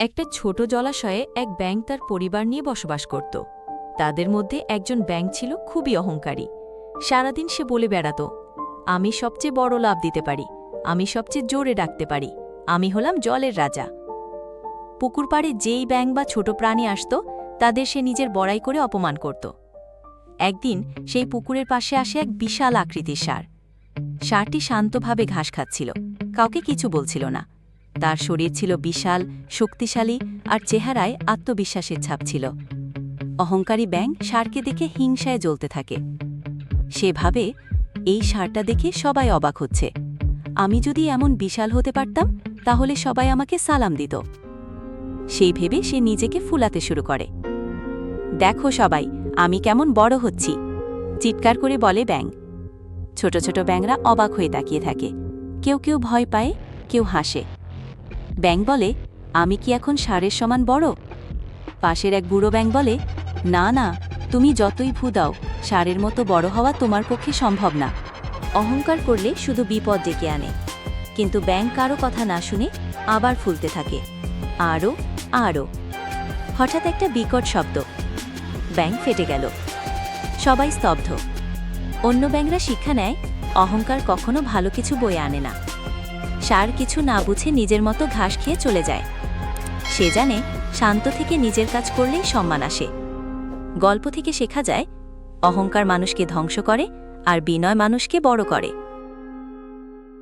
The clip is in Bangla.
একটা ছোট জলাশয়ে এক ব্যাঙ তার পরিবার নিয়ে বসবাস করত। তাদের মধ্যে একজন ব্যাঙ ছিল খুবই অহংকারী। সারাদিন সে বলে বেড়াত, আমি সবচেয়ে বড় লাভ দিতে পারি, আমি সবচেয়ে জোরে ডাকতে পারি, আমি হলাম জলের রাজা। পুকুর পাড়ে যেই ব্যাঙ বা ছোট প্রাণী আসত, তাদের সে নিজের বড়াই করে অপমান করত। একদিন সেই পুকুরের পাশে আসে এক বিশাল আকৃতির সার সারটি শান্তভাবে ঘাস খাচ্ছিল, কাউকে কিছু বলছিল না। তার শরীর ছিল বিশাল, শক্তিশালী আর চেহারায় আত্মবিশ্বাসের ছাপ ছিল। অহংকারী ব্যাং সারকে দেখে হিংসায় জ্বলতে থাকে। সে ভাবে, এই সারটা দেখে সবাই অবাক হচ্ছে। আমি যদি এমন বিশাল হতে পারতাম, তাহলে সবাই আমাকে সালাম দিত। সেই ভেবে সে নিজেকে ফুলাতে শুরু করে। দেখো সবাই, আমি কেমন বড় হচ্ছি। চিৎকার করে বলে ব্যাং ছোট ছোট ব্যাংরা অবাক হয়ে তাকিয়ে থাকে। কেউ কেউ ভয় পায়, কেউ হাসে। ব্যাং বলে, আমি কি এখন সারের সমান বড়? পাশের এক বুড়ো ব্যাং বলে, না না, তুমি যতই ভু দাও, সারের মতো বড় হওয়া তোমার পক্ষে সম্ভব না। অহংকার করলে শুধু বিপদ ডেকে আনে। কিন্তু ব্যাং কারও কথা না শুনে আবার ফুলতে থাকে। আরও আরও হঠাৎ একটা বিকট শব্দ। ব্যাং ফেটে গেল। সবাই স্তব্ধ। অন্য ব্যাংরা শিক্ষা নেয়, অহংকার কখনো ভালো কিছু বয়ে আনে না। সার কিছু না বুঝে নিজের মতো ঘাস খেয়ে চলে যায়। সে জানে শান্ত থেকে নিজের কাজ করলেই সম্মান আসে। গল্প থেকে শেখা যায়, অহংকার মানুষকে ধ্বংস করে আর বিনয় মানুষকে বড় করে।